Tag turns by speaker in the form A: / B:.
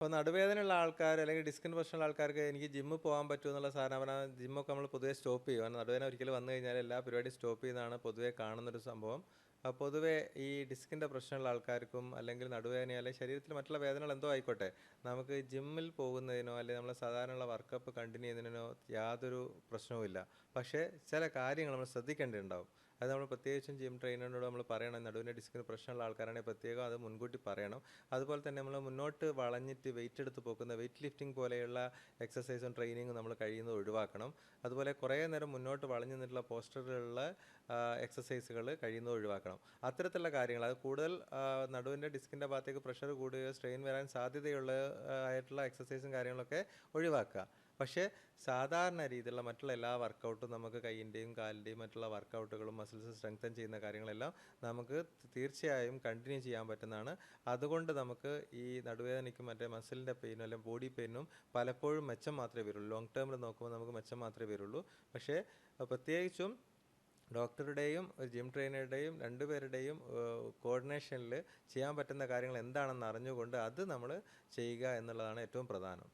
A: ഇപ്പോൾ നടുവേദനയുള്ള ആൾക്കാർ അല്ലെങ്കിൽ ഡിസ്കിന് പ്രശ്നമുള്ള ആൾക്കാർക്ക് എനിക്ക് ജിമ്മിൽ പോകാൻ പറ്റുമോ എന്നുള്ള സാധനം ജിമ്മൊക്കെ നമ്മൾ പൊതുവേ സ്റ്റോപ്പ് ചെയ്യും കാരണം നടുവേദന ഒരിക്കലും വന്നു കഴിഞ്ഞാൽ എല്ലാ പരിപാടിയും സ്റ്റോപ്പ് ചെയ്യുന്നതാണ് പൊതുവേ കാണുന്നൊരു സംഭവം. അപ്പോൾ പൊതുവേ ഈ ഡിസ്കിന്റെ പ്രശ്നമുള്ള ആൾക്കാർക്കും അല്ലെങ്കിൽ നടുവേദന അല്ലെങ്കിൽ ശരീരത്തിൽ മറ്റുള്ള വേദനകൾ എന്തോ ആയിക്കോട്ടെ നമുക്ക് ജിമ്മിൽ പോകുന്നതിനോ അല്ലെങ്കിൽ നമ്മൾ സാധാരണയുള്ള വർക്കപ്പ് കണ്ടിന്യൂ ചെയ്യുന്നതിനോ യാതൊരു പ്രശ്നവുമില്ല പക്ഷേ ചില കാര്യങ്ങൾ നമ്മൾ ശ്രദ്ധിക്കേണ്ടതുണ്ടാവും. അത് നമ്മൾ പ്രത്യേകിച്ചും ജിം ട്രെയിനറിനോട് നമ്മൾ പറയണം നടുവിന്റെ ഡിസ്കിന് പ്രശ്നമുള്ള ആൾക്കാരാണെങ്കിൽ പ്രത്യേകം അത് മുൻകൂട്ടി പറയണം. അതുപോലെ തന്നെ നമ്മൾ മുന്നോട്ട് വളഞ്ഞിട്ട് വെയിറ്റ് എടുത്ത് പോകുന്ന വെയിറ്റ് ലിഫ്റ്റിംഗ് പോലെയുള്ള എക്സസൈസും ട്രെയിനിങ്ങും നമ്മൾ കഴിയുന്നത് ഒഴിവാക്കണം. അതുപോലെ കുറേ നേരം മുന്നോട്ട് വളഞ്ഞു നിന്നിട്ടുള്ള പോസ്റ്ററുകളുള്ള എക്സസൈസുകൾ കഴിയുന്നത് ഒഴിവാക്കണം. അത്തരത്തിലുള്ള കാര്യങ്ങൾ അത് കൂടുതൽ നടുവിന്റെ ഡിസ്കിന്റെ ഭാഗത്തേക്ക് പ്രഷർ കൂടുകയോ സ്ട്രെയിൻ വരാൻ സാധ്യതയുള്ള ആയിട്ടുള്ള എക്സസൈസും കാര്യങ്ങളൊക്കെ ഒഴിവാക്കുക. പക്ഷേ സാധാരണ രീതിയിലുള്ള മറ്റുള്ള എല്ലാ വർക്കൗട്ടും നമുക്ക് കൈയിന്റെയും കാലിന്റെയും മറ്റുള്ള വർക്കൗട്ടുകളും മസിൽസ് സ്ട്രെങ്തൻ ചെയ്യുന്ന കാര്യങ്ങളെല്ലാം നമുക്ക് തീർച്ചയായും കണ്ടിന്യൂ ചെയ്യാൻ പറ്റുന്നതാണ്. അതുകൊണ്ട് നമുക്ക് ഈ നടുവേദനയ്ക്കും മറ്റേ മസിലിന്റെ പെയിനും അല്ലെങ്കിൽ ബോഡി പെയിനും പലപ്പോഴും മെച്ചം മാത്രമേ വരുള്ളൂ ലോങ് ടേമിൽ നോക്കുമ്പോൾ നമുക്ക് മെച്ചം മാത്രമേ വരുള്ളൂ. പക്ഷേ പ്രത്യേകിച്ചും ഡോക്ടറുടെയും ഒരു ജിം ട്രെയിനറുടെയും രണ്ടുപേരുടെയും കോർഡിനേഷനിൽ ചെയ്യാൻ പറ്റുന്ന കാര്യങ്ങൾ എന്താണെന്ന് അറിഞ്ഞുകൊണ്ട് അത് നമ്മൾ ചെയ്യുക എന്നുള്ളതാണ് ഏറ്റവും പ്രധാനം.